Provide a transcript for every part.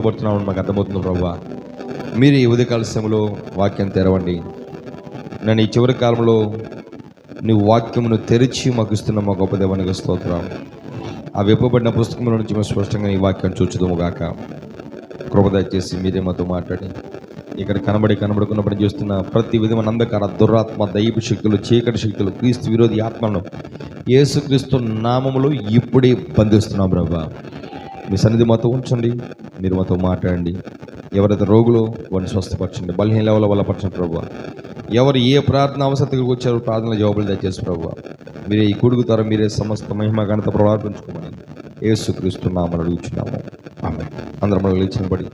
పడుతున్నామని మాకు అర్థమవుతుంది ప్రభు మీరు ఈ ఉదయకాల సమయంలో వాక్యం తెరవండి. నన్ను ఈ చివరి కాలంలో నీ వాక్యమును తెరిచి మాకు ఇస్తున్న మా గొప్ప దేవానికి స్తోత్రం. ఆ విప్పబడిన పుస్తకంలో నుంచి మేము స్పష్టంగా ఈ వాక్యం చూచుదాము గాక. కృప మీరే మాతో మాట్లాడి. ఇక్కడ కనబడి కనబడుకున్నప్పుడు పని చేస్తున్న ప్రతి విధమైన అంధకార దురాత్మ దైవ శక్తులు చీకటి శక్తులు క్రీస్తు విరోధి ఆత్మలను యేసుక్రీస్తు నామములో ఇప్పుడే బంధిస్తున్నాం ప్రభా మీ సన్నిధి మాతో ఉంచండి. మీరు మాతో మాట్లాడండి. ఎవరైతే రోగులు వారిని స్వస్థపరచండి. బలహీన లెవెల్ బలపరచండి ప్రభు ఎవరు ఏ ప్రార్థన అవసరతకు వచ్చారో ప్రార్థన జవాబులు దయచేసి ప్రభు మీరే ఈ కొడుకు ద్వారా మీరే సమస్త మహిమ ఘనత ప్రవర్తించుకోమని ఏసుక్రీస్తున్నామని నామని అడుగుచున్నాము. ఆమె అందరం మనం లేచిన పడి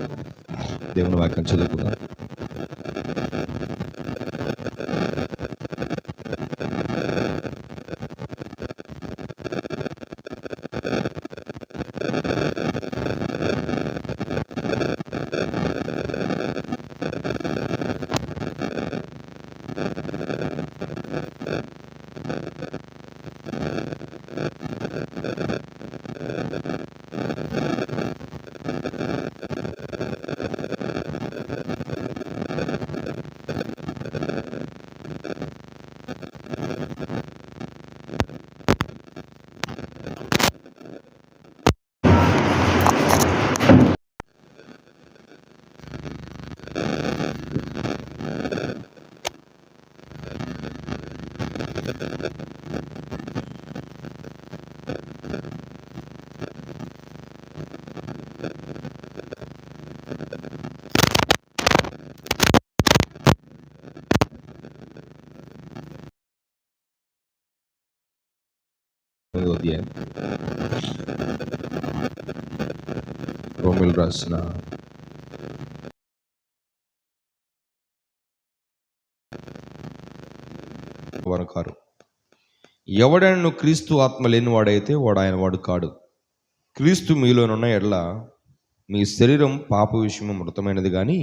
దేవుని వాక్యం చదువుకుందాం. తొమ్మిదో అధ్యాయం రోమిల్ కారు ఎవడైనా క్రీస్తు ఆత్మ లేనివాడైతే వాడు ఆయన వాడు కాడు. క్రీస్తు మీలోనున్న ఎడల మీ శరీరం పాప విషయము మృతమైనది కానీ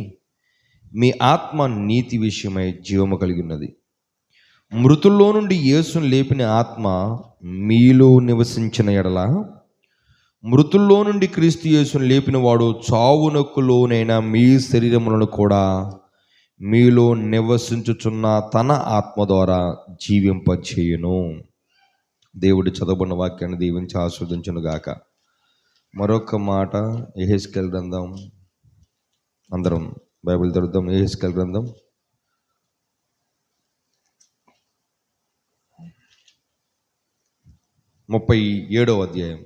మీ ఆత్మ నీతి విషయమై జీవము కలిగి ఉన్నది. మృతుల్లో నుండి యేసును లేపిన ఆత్మ మీలో నివసించిన ఎడల మృతుల్లో నుండి క్రీస్తు యేసును లేపిన వాడు చావునొక్కులోనైనా మీ శరీరములను కూడా మీలో నివసించుచున్న తన ఆత్మ ద్వారా జీవింపచేయును. దేవుడు చదవబడిన వాక్యాన్ని దీవించి ఆస్వాదించును గాక మరొక మాట ఎహెస్కెల్ గ్రంథం. అందరం బైబిల్ దొరుకుతాం. ఎహెస్కెల్ గ్రంథం. ముప్పై ఏడవ అధ్యాయం.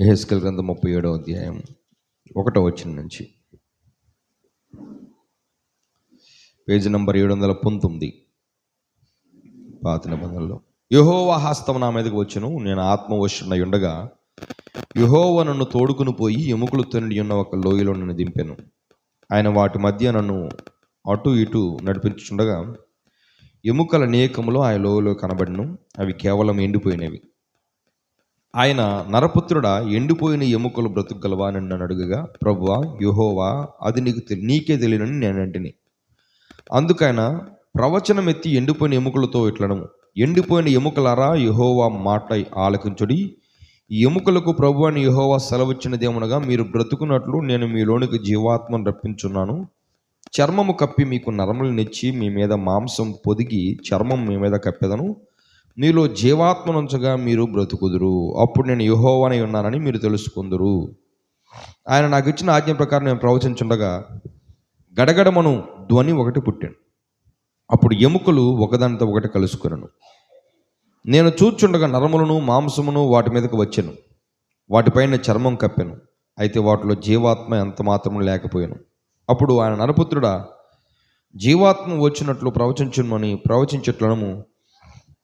ఎహెస్కల్ గ్రంథం ముప్పై ఏడవ అధ్యాయం ఒకటో వచ్చిన నుంచి. పేజీ నంబర్ ఏడు వందల పంతొమ్మిది పాత నిబంధనలో. యహోవా హస్తం నా మీదకి వచ్చును నేను ఆత్మవశుడై ఉండగా యహోవ నన్ను తోడుకుని పోయి ఎముకలు తొండి ఉన్న ఒక లోయలో నన్ను దింపాను. ఆయన వాటి మధ్య నన్ను అటు ఇటు నడిపించుండగా ఎముకల నేకములో ఆ లోయలో కనబడిను అవి కేవలం ఎండిపోయినవి. ఆయన నరపుత్రుడా ఎండిపోయిన ఎముకలు బ్రతుకగలవా అని నన్ను అడుగుగా ప్రభువా యుహోవా అది నీకు తెలి- నీకే తెలియనని నేను అంటిని. అందుకైన ప్రవచనం ఎత్తి ఎండిపోయిన ఎముకలతో ఇట్లను ఎండిపోయిన ఎముకలారా యహోవా మాట ఆలకించుడి. ఈ ఎముకలకు ప్రభు అని యహోవా సెలవిచ్చినదేమనగా మీరు బ్రతుకున్నట్లు నేను మీలోనికి జీవాత్మను రప్పించున్నాను. చర్మము కప్పి మీకు నరములు నెచ్చి మీ మీద మాంసం పొదిగి చర్మం మీ మీద కప్పెదను. మీలో జీవాత్మనుంచగా మీరు బ్రతుకుదురు. అప్పుడు నేను యుహోవనై ఉన్నానని మీరు తెలుసుకుందురు. ఆయన నాకు ఇచ్చిన ఆజ్ఞ ప్రకారం నేను ప్రవచించుండగా గడగడమను ధ్వని ఒకటి పుట్టాను. అప్పుడు ఎముకలు ఒకదానితో ఒకటి కలుసుకున్నాను నేను చూచుండగా నరములను మాంసమును వాటి మీదకు వచ్చాను. వాటిపైన చర్మం కప్పాను. అయితే వాటిలో జీవాత్మ ఎంత మాత్రము లేకపోయాను. అప్పుడు ఆయన నరపుత్రుడా జీవాత్మ వచ్చినట్లు ప్రవచించుమని ప్రవచించట్లను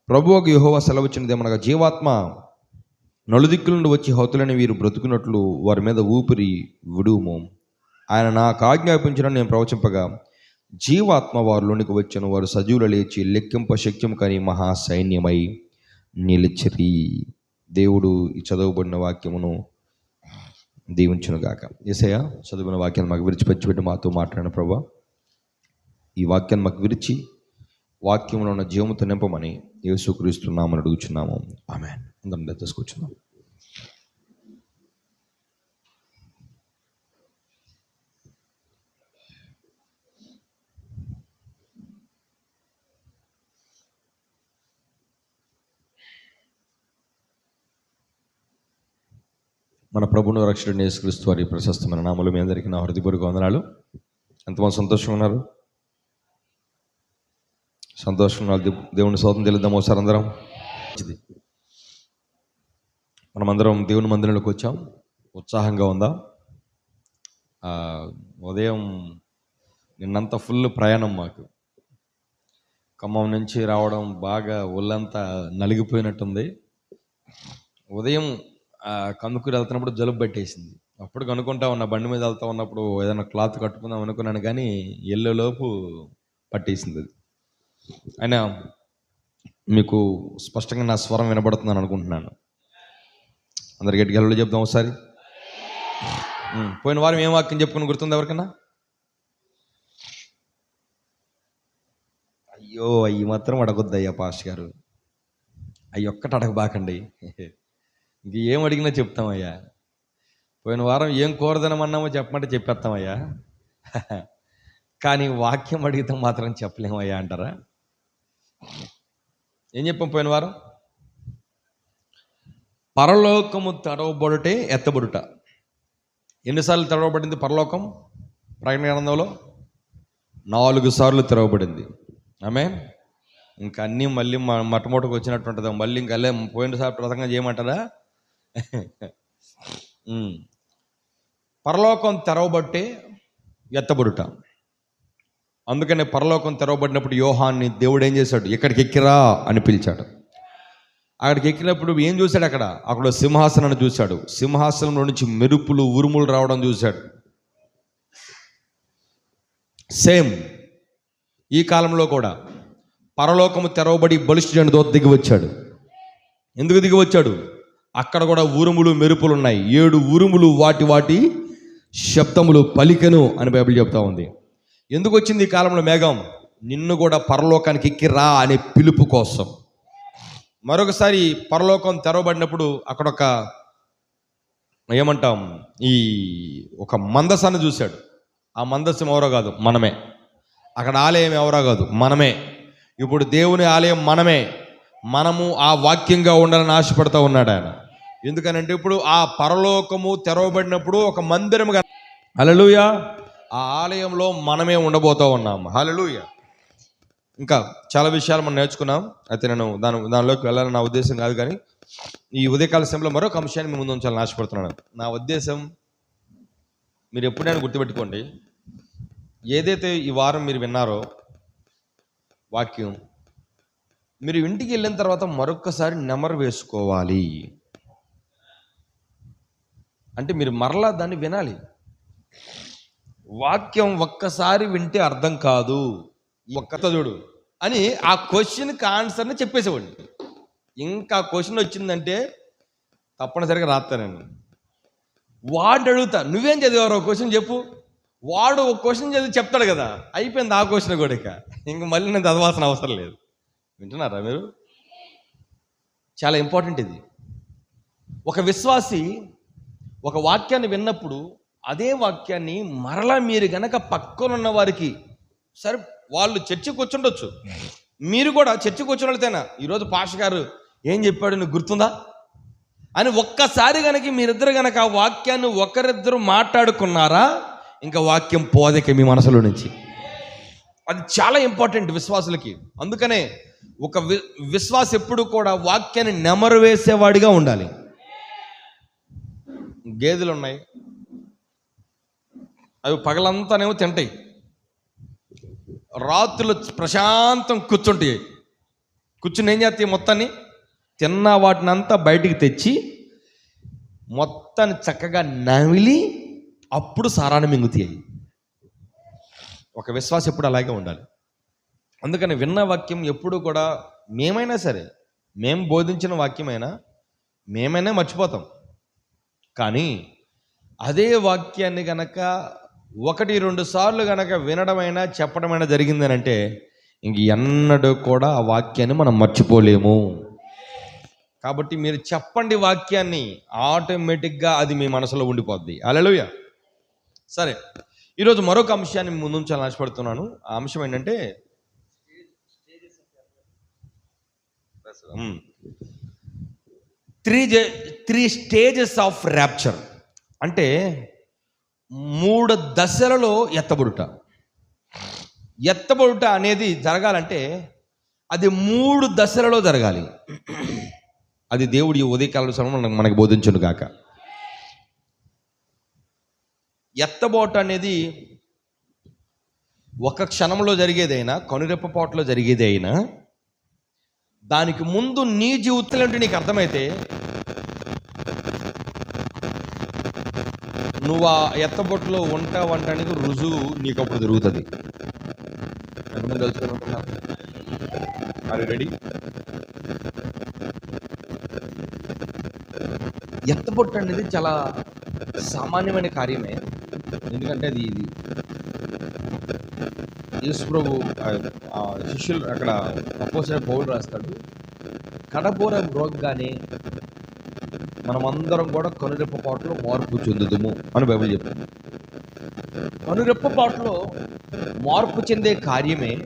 ప్రభువుకు యెహోవా సెలవచ్చినదేమనగా జీవాత్మ నలుదిక్కుల నుండి వచ్చి హౌతులని వీరు బ్రతుకున్నట్లు వారి మీద ఊపిరి విడుము ఆయన నాకు ఆజ్ఞాపించిన నేను ప్రవచింపగా జీవాత్మ వారిలోనికి వచ్చిన. వారు సజీవులు లేచి లెక్కింప శక్యం కానీ మహా సైన్యమై నిలిచిరి. దేవుడు ఈ చదవబడిన వాక్యమును దీవించునుగాక ఏసయ్య చదివిన వాక్యాన్ని మాకు విరిచి పెట్టి మాతో మాట్లాడిన ప్రభా. ఈ వాక్యాన్ని మాకు విరిచి వాక్యంలో ఉన్న జీవముతో నింపమని యేసుక్రీస్తున్నామని అడుగుచున్నాము. ఆమె అందరం తీసుకొచ్చున్నాం మన ప్రభును రక్షణ యేసుక్రీస్తు వారి ప్రశస్తమైన నామలు మీ అందరికీ నా హృదయపూర్వక వందనాలు. ఎంతమంది సంతోషంగా ఉన్నారు. సంతోషంగా దేవుని స్వాతం తెలుద్దాం ఒకసారి అందరం. మంచిది మనమందరం దేవుని మందిరంలోకి వచ్చాం. ఉత్సాహంగా ఉందా? ఉదయం నిన్నంతా ఫుల్ ప్రయాణం మాకు. ఖమ్మం నుంచి రావడం బాగా ఒళ్ళంతా నలిగిపోయినట్టుంది. ఉదయం ఆ, కందుకూరు వెళ్తున్నప్పుడు జలుబు పట్టేసింది. అప్పుడు కనుక్కుంటా ఉన్నా బండి మీద వెళ్తా ఉన్నప్పుడు ఏదైనా క్లాత్ కట్టుకుందాం అనుకున్నాను కానీ ఎల్లోలోపు పట్టేసింది అది. అయినా మీకు స్పష్టంగా నా స్వరం వినబడుతుందని అనుకుంటున్నాను. అందరికి గట్టి గెలవలు చెప్దాం ఒకసారి. పోయిన వారం ఏం వాక్యం చెప్పుకుని గుర్తుంది ఎవరికన్నా? అయ్యో అయ్యి మాత్రం అడగొద్దు అయ్యా పాస్ గారు. అవి ఒక్కటి అడగబాకండి. ఇంక ఏం అడిగినా చెప్తామయ్యా. పోయిన వారం ఏం కోరదనమన్నామో చెప్పమంటే చెప్పేస్తామయ్యా. కానీ వాక్యం అడిగితే మాత్రం చెప్పలేమయ్యా అంటారా? ఏం చెప్పాం పోయిన వారం? పరలోకము తెరవబడుటే ఎత్తబడుట. ఎన్నిసార్లు తెరవబడింది పరలోకం? ప్రకటన గ్రంథంలో నాలుగు సార్లు తెరవబడింది. ఆమె ఇంకా అన్నీ మళ్ళీ మొట్టమొదటికి వచ్చినట్టుంటుంది మళ్ళీ ఇంకా అల్లే పోయినసారి ప్రసంగం చేయమంటారా? పరలోకం తెరవబట్టే ఎత్తబడుట. అందుకనే పరలోకం తెరవబడినప్పుడు యోహాన్ని దేవుడు ఏం చేశాడు? ఇక్కడికి ఎక్కిరా అని పిలిచాడు. అక్కడికి ఎక్కినప్పుడు ఏం చూశాడు అక్కడ? అక్కడ సింహాసనాన్ని చూశాడు. సింహాసనం నుంచి మెరుపులు ఉరుములు రావడం చూశాడు. సేమ్ ఈ కాలంలో కూడా పరలోకము తెరవబడి బలిష్ఠుడైన దోత దిగి వచ్చాడు. ఎందుకు దిగి వచ్చాడు? అక్కడ కూడా ఉరుములు మెరుపులు ఉన్నాయి. ఏడు ఉరుములు వాటి వాటి శబ్దములు పలికెను అని బైబిల్ చెప్తా ఉంది. ఎందుకు వచ్చింది ఈ కాలంలో మేఘం? నిన్ను కూడా పరలోకానికి ఎక్కి రా అనే పిలుపు కోసం. మరొకసారి పరలోకం తెరవబడినప్పుడు అక్కడ ఒక ఏమంటాం? ఈ ఒక మందసాన్ని చూశాడు. ఆ మందస్సు ఎవరో కాదు మనమే. అక్కడ ఆలయం ఎవరో కాదు మనమే. ఇప్పుడు దేవుని ఆలయం మనమే. మనము ఆ వాక్యంగా ఉండాలని ఆశపడుతూ ఉన్నాడు ఆయన. ఎందుకనంటే ఇప్పుడు ఆ పరలోకము తెరవబడినప్పుడు ఒక మందిరం అలలుయా ఆ ఆలయంలో మనమే ఉండబోతూ ఉన్నాం. హలలుయ ఇంకా చాలా విషయాలు మనం నేర్చుకున్నాం. అయితే నేను దాని దానిలోకి వెళ్ళాలని నా ఉద్దేశం కాదు కానీ ఈ ఉదయకాల సమయంలో మరొక అంశాన్ని మీ ముందు ఉంచాలని ఆశపడుతున్నాను. నా ఉద్దేశం మీరు ఎప్పుడైనా గుర్తుపెట్టుకోండి ఏదైతే ఈ వారం మీరు విన్నారో వాక్యం మీరు ఇంటికి వెళ్ళిన తర్వాత మరొక్కసారి నెమరు వేసుకోవాలి. అంటే మీరు మరలా దాన్ని వినాలి. వాక్యం ఒక్కసారి వింటే అర్థం కాదు. ఒక్కత చూడు అని ఆ క్వశ్చన్కి ఆన్సర్ని చెప్పేసేవాడిని. ఇంకా క్వశ్చన్ వచ్చిందంటే తప్పనిసరిగా రాస్తానండి వాడు అడుగుతా నువ్వేం చదివారు ఒక క్వశ్చన్ చెప్పు. వాడు ఒక క్వశ్చన్ చదివి చెప్తాడు కదా. అయిపోయింది ఆ క్వశ్చన్ కూడా ఇక. ఇంక మళ్ళీ నేను చదవాల్సిన అవసరం లేదు. వింటున్నారా మీరు? చాలా ఇంపార్టెంట్ ఇది. ఒక విశ్వాసి ఒక వాక్యాన్ని విన్నప్పుడు అదే వాక్యాన్ని మరలా మీరు గనక పక్కనున్న వారికి సరే వాళ్ళు చర్చకు వచ్చుండొచ్చు. మీరు కూడా చర్చకు వచ్చిన వాళ్ళతేనా? ఈరోజు పాష గారు ఏం చెప్పాడు? నీకు గుర్తుందా? అని ఒక్కసారి గనక మీరిద్దరు గనక ఆ వాక్యాన్ని ఒకరిద్దరు మాట్లాడుకున్నారా? ఇంకా వాక్యం పోదక మీ మనసులో నుంచి. అది చాలా ఇంపార్టెంట్ విశ్వాసులకి. అందుకనే ఒక వి విశ్వాస ఎప్పుడు కూడా వాక్యాన్ని నెమరు వేసేవాడిగా ఉండాలి. గేదెలు ఉన్నాయి అవి పగలంతానేమో తింటాయి. రాత్రులు ప్రశాంతం కూర్చుంటాయి. కూర్చుని ఏం చేస్తాయి మొత్తాన్ని? తిన్న వాటిని అంతా బయటికి తెచ్చి మొత్తాన్ని చక్కగా నమిలి అప్పుడు సారాన్ని మింగుతాయి. ఒక విశ్వాసం ఎప్పుడు అలాగే ఉండాలి. అందుకని విన్న వాక్యం ఎప్పుడు కూడా మేమైనా సరే మేము బోధించిన వాక్యమైనా మేమైనా మర్చిపోతాం. కానీ అదే వాక్యాన్ని కనుక ఒకటి రెండు సార్లు గనక వినడమైనా చెప్పడమైనా జరిగిందనంటే ఇంక ఎన్నడూ కూడా ఆ వాక్యాన్ని మనం మర్చిపోలేము. కాబట్టి మీరు చెప్పండి వాక్యాన్ని ఆటోమేటిక్గా అది మీ మనసులో ఉండిపోద్ది. అలలుయ సరే ఈరోజు మరొక అంశాన్ని ముందుంచాలని ముందు ఆశపడుతున్నాను. ఆ అంశం ఏంటంటే త్రీ జే త్రీ స్టేజెస్ ఆఫ్ ర్యాప్చర్. అంటే మూడు దశలలో ఎత్తబడుట. ఎత్తబడుట అనేది జరగాలంటే అది మూడు దశలలో జరగాలి. అది దేవుడి ఉదయకాల సమయం మనకు మనకు బోధించును గాక. ఎత్తబోట అనేది ఒక క్షణంలో జరిగేదైనా కనురెప్పపాటులో జరిగేది అయినా దానికి ముందు నీ జీవితంలో అంటే నీకు అర్థమైతే నువ్వు ఆ ఎత్తబొట్టులో ఉంటావు అంటానికి రుజువు నీకు అప్పుడు దొరుకుతుంది ఎంతమంది తెలుసుకుంటున్నారు రెడీ ఎత్తబొట్టు అనేది చాలా సామాన్యమైన కార్యమే. ఎందుకంటే అది ఇది. యేసు ప్రభు శిష్యులు అక్కడ అపోసిన పౌరులు రాస్తాడు. కడబోర రోగ్గానే మనమందరం కూడా కనురెప్పపాటులో మార్పు చెందుదుము అని బైబిల్ చెప్తుంది. కనురెప్పపాటులో మార్పు చెందే కార్యమే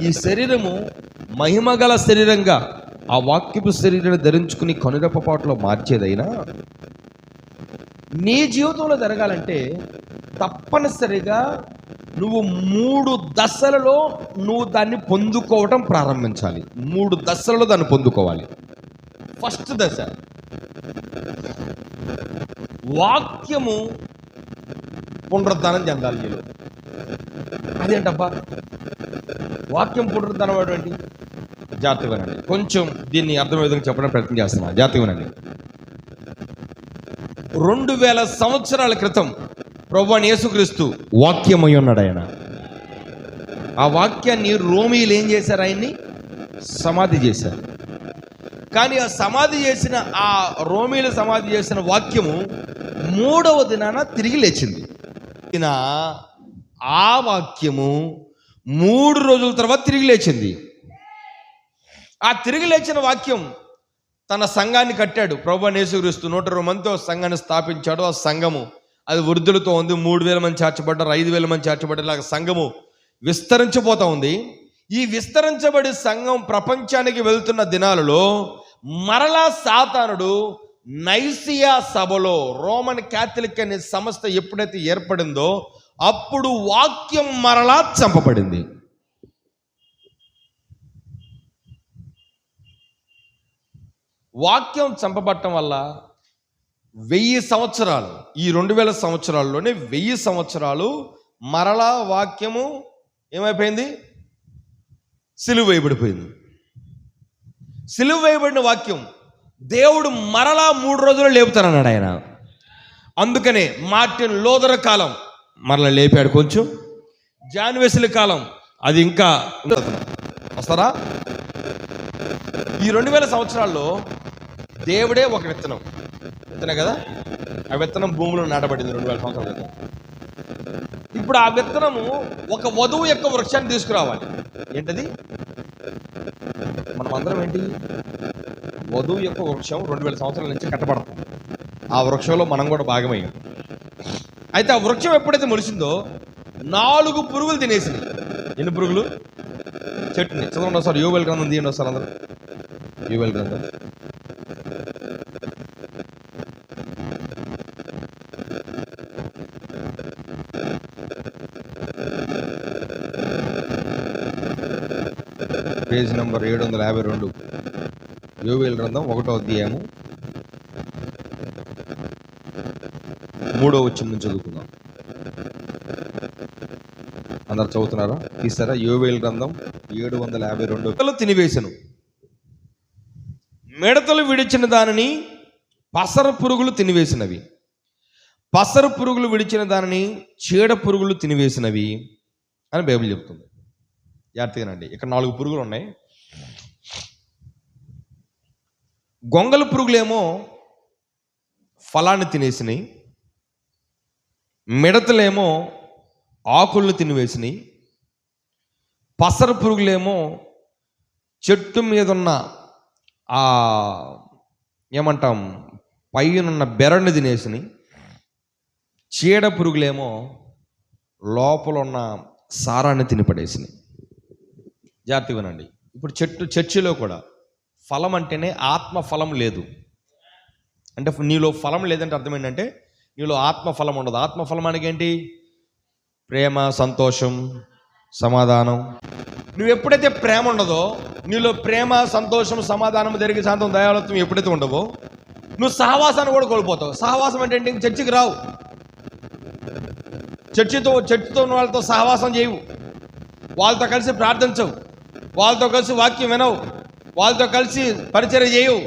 ఈ శరీరము మహిమగల శరీరంగా ఆ వాక్యపు శరీరాన్ని ధరించుకుని కనురెప్పపాటులో మార్చేదైనా నీ జీవితంలో జరగాలంటే తప్పనిసరిగా నువ్వు మూడు దశలలో నువ్వు దాన్ని పొందుకోవటం ప్రారంభించాలి. మూడు దశలలో దాన్ని పొందుకోవాలి. ఫస్ట్ దశ వాక్యము పునరుద్ధానం చెందాలి నీలో అదేంటబ్బా? వాక్యం పునరుద్ధానం అటువంటి ఏంటి? జాగ్రత్తగా వినండి. కొంచెం దీన్ని అర్థం విధంగా చెప్పడం ప్రయత్నం చేస్తున్నా జాగ్రత్తగా వినండి. రెండు వేల సంవత్సరాల క్రితం ప్రభు అని యేసుక్రీస్తు వాక్యమై ఉన్నాడు ఆయన. ఆ వాక్యాన్ని రోమీలు ఏం చేశారు? ఆయన్ని సమాధి చేశారు. కానీ ఆ సమాధి చేసిన ఆ రోమీలు సమాధి చేసిన వాక్యము మూడవ దినాన తిరిగి లేచింది. ఆ వాక్యము మూడు రోజుల తర్వాత తిరిగి లేచింది. ఆ తిరిగి లేచిన వాక్యం తన సంఘాన్ని కట్టాడు. ప్రభు యేసుక్రీస్తు నూట ఇరవై మందితో సంఘాన్ని స్థాపించాడు. ఆ సంఘము అది వృద్ధులతో ఉంది. మూడు వేల మంది చేర్చబడ్డారు. ఐదు వేల మంది చేర్చబడ్డారు ఇలాగ సంఘము విస్తరించబోతా ఉంది. ఈ విస్తరించబడి సంఘం ప్రపంచానికి వెళ్తున్న దినాలలో మరలా సాతానుడు నైసియా సభలో రోమన్ క్యాథలిక్ అనే సంస్థ ఎప్పుడైతే ఏర్పడిందో అప్పుడు వాక్యం మరలా చంపబడింది. వాక్యం చంపబట్టం వల్ల వెయ్యి సంవత్సరాలు ఈ రెండు వేల సంవత్సరాల్లోనే వెయ్యి సంవత్సరాలు మరలా వాక్యము ఏమైపోయింది? సిలువ వేయబడిపోయింది సిలువ వేయబడిన వాక్యం. దేవుడు మరలా మూడు రోజులు లేపుతానన్నాడు ఆయన. అందుకనే మార్టిన్ లోదర కాలం మరలా లేపాడు కొంచెం. జాన్వెస్లి కాలం అది ఇంకా వస్తారా? ఈ రెండు వేల సంవత్సరాల్లో దేవుడే ఒక విత్తనం. విత్తనం కదా? ఆ విత్తనం భూమిలో నాటబడింది రెండు వేల సంవత్సరాల క్రితం. ఇప్పుడు ఆ విత్తనము ఒక వధువు యొక్క వృక్షాన్ని తీసుకురావాలి. ఏంటది? మనం అందరం ఏంటి? వధువు యొక్క వృక్షం రెండు వేల సంవత్సరాల నుంచి కట్టబడుతుంది ఆ వృక్షంలో మనం కూడా భాగమయ్యాం. అయితే ఆ వృక్షం ఎప్పుడైతే మురిసిందో నాలుగు పురుగులు తినేసింది ఎన్ని పురుగులు? చెట్టుని. చదవండి ఒకసారి. యూవెల్ గ్రంథం తీయండి ఒకసారి అందరూ. యూవెల్ గ్రంథం. పేజ్ నెంబర్ ఏడు వందల యాభై రెండు. యోవేల్ గ్రంథం ఒకటో అధ్యాయము. మూడో వచ్చిన నుంచి చదువుకుందాం. అందరు చదువుతున్నారా? తీస్తారా యోవేల్ గ్రంథం ఏడు వందల యాభై రెండు. మిడతలు తినివేశను మిడతలు విడిచిన దానిని పసర పురుగులు తినివేసినవి. పసర పురుగులు విడిచిన దానిని చీడ పురుగులు తినివేసినవి అని బైబిల్ చెప్తుంది. జాగ్రత్తగానండి. ఇక్కడ నాలుగు పురుగులు ఉన్నాయి గొంగల పురుగులేమో ఫలాన్ని తినేసినాయి. మిడతలేమో ఆకులను తినివేసినాయి. పసర పురుగులేమో చెట్టు మీద ఉన్న ఆ ఏమంటాం పైనున్న బెరని తినేసినాయి. చీడ పురుగులేమో లోపల ఉన్న సారాన్ని తినిపడేసినాయి. జాగ్రత్త వినండి ఇప్పుడు చెట్టు చర్చిలో కూడా ఫలం అంటేనే ఆత్మ ఫలం లేదు. అంటే నీలో ఫలం లేదంటే అర్థం ఏంటంటే నీలో ఆత్మ ఫలం ఉండదు. ఆత్మ ఫలం ఏంటి ప్రేమ సంతోషం సమాధానం. నువ్వు ఎప్పుడైతే ప్రేమ ఉండదో నీలో ప్రేమ సంతోషం సమాధానం జరిగే శాంతం దయాళత్వం ఎప్పుడైతే ఉండవో నువ్వు సహవాసాన్ని కూడా కోల్పోతావు. సహవాసం అంటే ఏంటి? ఇంక చర్చికి రావు. చర్చితో చర్చితో ఉన్న వాళ్ళతో సహవాసం చేయవు. వాళ్ళతో కలిసి ప్రార్థించవు. వాళ్ళతో కలిసి వాక్యం వినవు. వాళ్ళతో కలిసి పరిచయం చేయవు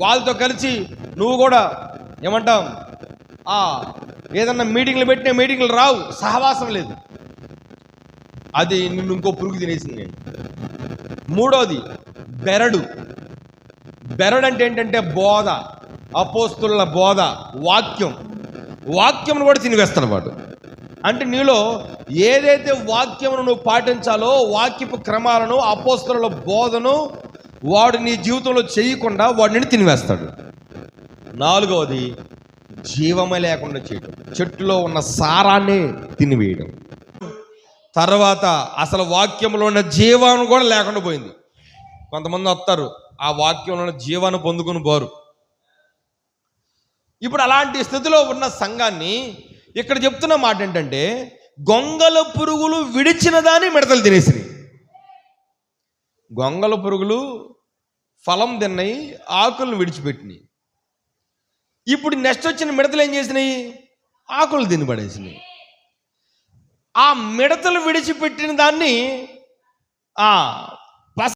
వాళ్ళతో కలిసి నువ్వు కూడా ఏమంటాం? ఆ ఏదన్నా మీటింగ్లు పెట్టిన మీటింగ్లు రావు. సహవాసం లేదు. అది నిన్ను ఇంకో పురుగు తినేసింది. నేను మూడోది బెరడు. బెరడు అంటే ఏంటంటే బోధ. అపోస్తుల బోధ వాక్యం. వాక్యం కూడా తినివేస్తాడు వాడు. అంటే నీలో ఏదైతే వాక్యమును నువ్వు పాటించాలో వాక్యపు క్రమాలను అపోస్తుల బోధను వాడు నీ జీవితంలో చేయకుండా వాడిని తినివేస్తాడు. నాలుగవది జీవమే లేకుండా చేయడం చెట్టులో ఉన్న సారాన్ని తినివేయడం. తర్వాత అసలు వాక్యంలో ఉన్న జీవాన్ని కూడా లేకుండా పోయింది. కొంతమంది వస్తారు ఆ వాక్యంలో ఉన్న జీవాన్ని పొందుకుని పోరు. ఇప్పుడు అలాంటి స్థితిలో ఉన్న సంఘాన్ని ఇక్కడ చెప్తున్న మాట ఏంటంటే గొంగల పురుగులు విడిచిన దాన్ని మిడతలు తినేసినాయి. గొంగల పురుగులు ఫలం తిన్నాయి ఆకులను విడిచిపెట్టినాయి. ఇప్పుడు నెక్స్ట్ వచ్చిన మిడతలు ఏం చేసినాయి? ఆకులు తినబడేసినాయి ఆ మిడతలు విడిచిపెట్టిన దాన్ని ఆ